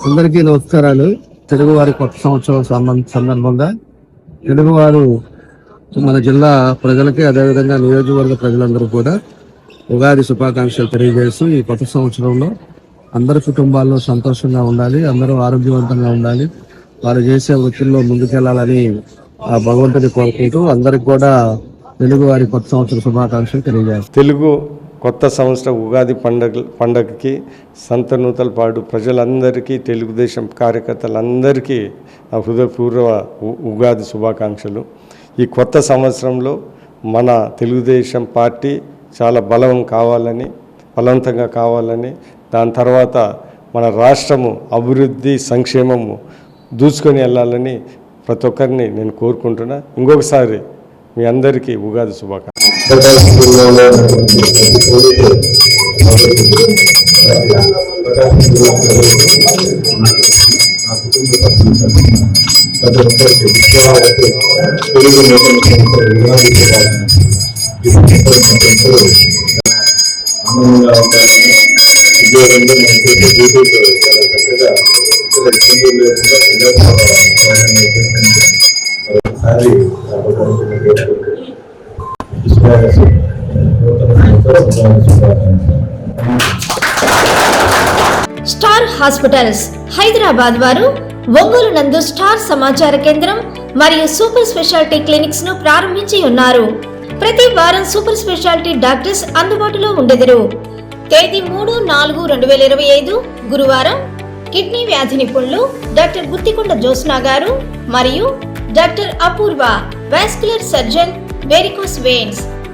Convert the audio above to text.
అందరికీ నమస్కారాలు. తెలుగువారి కొత్త సంవత్సరం సంబంధ సందర్భంగా తెలుగువారు మన జిల్లా ప్రజలకి అదేవిధంగా నియోజకవర్గ ప్రజలందరూ కూడా ఉగాది శుభాకాంక్షలు తెలియజేస్తూ ఈ కొత్త సంవత్సరంలో అందరి కుటుంబాల్లో సంతోషంగా ఉండాలి అందరూ ఆరోగ్యవంతంగా ఉండాలి వారు చేసే వృత్తుల్లో ముందుకెళ్ళాలని ఆ భగవంతుని కోరుకుంటూ అందరికి కూడా తెలుగు వారి కొత్త సంవత్సర శుభాకాంక్షలు తెలియజేస్తారు తెలుగు కొత్త సంవత్సరం ఉగాది పండగ పండగకి సంతనూతలపాడు ప్రజలందరికీ తెలుగుదేశం కార్యకర్తలందరికీ నా హృదయపూర్వ ఉ- ఉగాది శుభాకాంక్షలు. ఈ కొత్త సంవత్సరంలో మన తెలుగుదేశం పార్టీ చాలా బలం కావాలని బలవంతంగా కావాలని దాని తర్వాత మన రాష్ట్రము అభివృద్ధి సంక్షేమము దూసుకొని వెళ్ళాలని ప్రతి ఒక్కరిని నేను కోరుకుంటున్నా. ఇంకొకసారి మీ అందరికీ ఉగాది శుభాకాంక్షలు. ఆనందంగా ఉండాలని ఉద్యోగంలో మనకి డ్యూటీలో చాలా చక్కగా ఇక్కడ ఇబ్బందులు లేకుండా ప్రజాప్రభావం నిర్వహించండి శుభాకాంక్షలు స్టార్ హాస్పిటల్స్ హైదరాబాద్ వారు ఒంగోలు నందు స్టార్ సమాచార కేంద్రం మరియు సూపర్ స్పెషాలిటీ క్లినిక్స్ను ప్రారంభించి ఉన్నారు. ప్రతి వారం సూపర్ స్పెషాలిటీ డాక్టర్స్ అందుబాటులో ఉండెదరు. తేదీ మూడు నాలుగు రెండు వేల ఇరవై ఐదు గురువారం కిడ్నీ వ్యాధి నిపుణులు డాక్టర్ గుత్తికొండ జోస్నా గారు మరియు doctor Apoorva vascular surgeon varicose veins